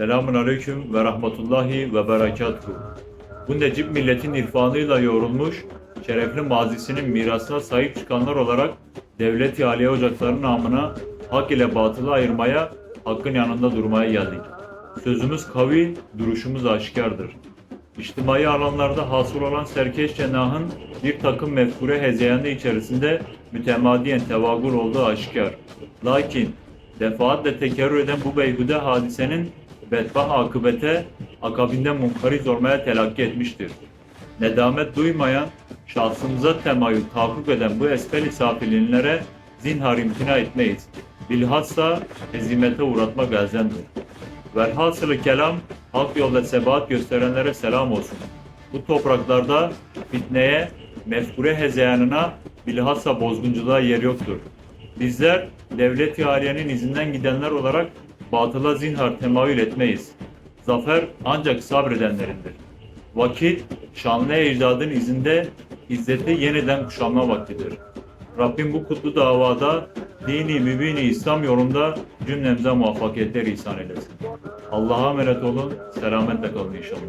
Selamun Aleyküm ve Rahmetullahi ve Berekatuhu. Bu Necip milletin irfanıyla yoğrulmuş, şerefli mazisinin mirasına sahip çıkanlar olarak devlet-i aliye ocakları namına hak ile batılı ayırmaya, hakkın yanında durmaya geldik. Sözümüz kavi, duruşumuz aşikardır. İçtimai alanlarda hasıl olan serkeş cenahın bir takım mefkure hezeyanı içerisinde mütemadiyen tevagül olduğu aşikar. Lakin defaatle tekerrür eden bu beyhude hadisenin bedbah akıbete akabinde munkariz olmaya telakki etmiştir. Nedamet duymayan, şahsımıza temayül tahakkuk eden bu esfel safilinlere zinhar imtina etmeyiz. Bilhassa hezimete uğratmak elzemdir. Velhasılı kelam, hak yolda sebat gösterenlere selam olsun. Bu topraklarda fitneye, mefkure hezeyanına, bilhassa bozgunculuğa yer yoktur. Bizler devlet-i izinden gidenler olarak batıla zinhar temayül etmeyiz. Zafer ancak sabredenlerindir. Vakit şanlı ecdadın izinde izzeti yeniden kuşanma vaktidir. Rabbim bu kutlu davada dini mübini İslam yolunda cümlemize muvaffakiyetler ihsan eylesin. Allah'a emanet olun, selametle kalın inşallah.